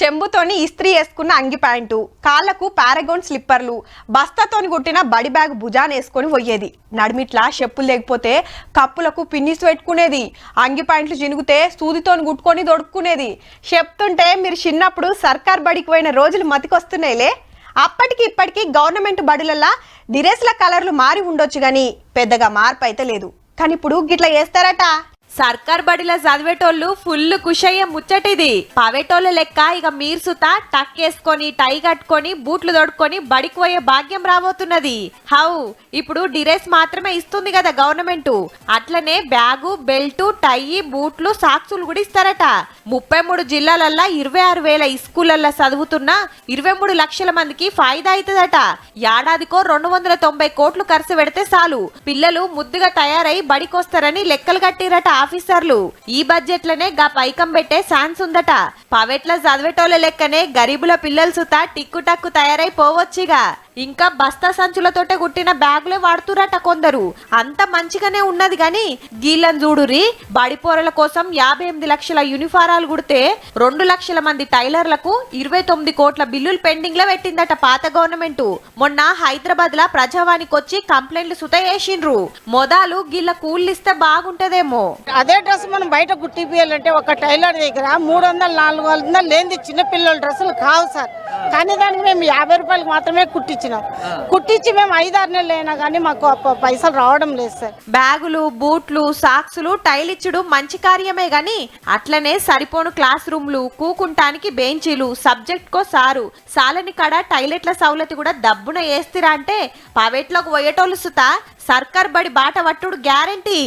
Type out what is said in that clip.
చెంబుతోని ఇస్త్రీ వేసుకున్న అంగి ప్యాంటు కాళ్ళకు పారాగోన్ స్లిప్పర్లు బస్తాతోని కుట్టిన బడి బ్యాగ్ భుజాన్ వేసుకొని పోయేది. నడిమిట్లా చెప్పులు లేకపోతే కప్పులకు పిన్నిస్ పెట్టుకునేది. అంగి ప్యాంట్లు జినుగుతే సూదితోని కుట్టుకొని దొడుక్కునేది. చెప్తుంటే మీరు చిన్నప్పుడు సర్కార్ బడికి పోయిన రోజులు మతికొస్తున్నాయిలే. అప్పటికి ఇప్పటికీ గవర్నమెంట్ బడులల్లా డిరెస్ల కలర్లు మారి ఉండొచ్చు కానీ పెద్దగా మార్పు అయితే లేదు. కానీ ఇప్పుడు గిట్లా చేస్తారట. సర్కార్ బడిలో చదివేటోళ్ళు ఫుల్ కుషయ్య ముచ్చటిది. పవేటోళ్ళ లెక్క ఇక మీరు సుత టక్ వేసుకొని టై కట్టుకొని బూట్లు తొడుక్కొని బడికి పోయే భాగ్యం రాబోతున్నది. హౌ ఇప్పుడు డిరెస్ మాత్రమే ఇస్తుంది కదా గవర్నమెంట్. అట్లనే బ్యాగు బెల్ట్ టై బూట్లు సాక్సులు కూడా ఇస్తారట. ముప్పై మూడు జిల్లాలల్లా ఇరవై ఆరు వేల స్కూళ్ళల్లో చదువుతున్న ఇరవై మూడు లక్షల మందికి ఫాయిదా అవుతుందట ఏడాదికో రెండు వందల తొంభై కోట్లు ఖర్చు పెడితే చాలు. పిల్లలు ముద్దుగా తయారై బడికొస్తారని లెక్కలు కట్టిరట. ఆఫీసర్లు. ఈ బడ్జెట్లనే గా పైకం పెట్టే ఛాన్స్ ఉందట. పవెట్ల చదివేటోళ్ళ లెక్కనే గరీబుల పిల్లలు సుత టిక్కు టక్కు తయారైపోవచ్చుగా. ఇంకా బస్తా సంచులతోటే కుట్టిన బ్యాగులే వాడుతురట కొందరు. అంత మంచిగానే ఉన్నది గాని గీళ్ళని చూడురి బడిపోరల కోసం యాభై ఎనిమిది లక్షల యూనిఫారాలు కుడితే రెండు లక్షల మంది టైలర్లకు ఇరవై తొమ్మిది కోట్ల బిల్లులు పెండింగ్లో పెట్టిందట పాత గవర్నమెంట్. మొన్న హైదరాబాద్ లా ప్రజావానికి వచ్చి కంప్లైంట్లు సుత వేసిండ్రు మొదలు గిళ్ళ కూలిస్తే బాగుంటదేమో. అదే డ్రెస్ మనం బయట కుట్టిపియాలంటే ఒక టైలర్ దగ్గర మూడు వందలు నాలుగు వందలు లేనిది చిన్నపిల్లల డ్రెస్సులు కావు సార్. కానీ దానికి మేము యాభై రూపాయలకి మాత్రమే కుట్టించినాం. కుట్టించి మేము ఐదారు నెలలు అయినా కానీ మాకు పైసలు రావడం లేదు సార్. బ్యాగులు బూట్లు సాక్సులు టైలిచ్చుడు మంచి కార్యమే గాని అట్లనే సరిపోను క్లాస్ రూమ్లు కూకుంటానికి బెంచీలు సబ్జెక్ట్ కో సారు సాలని కాడ టైలెట్ల సౌలతి కూడా దబ్బున వేస్తురా అంటే పవేట్లోకి పోయేటోళ్ళు సుత సర్కార్ బడి బాట పట్టుడు గ్యారంటీ.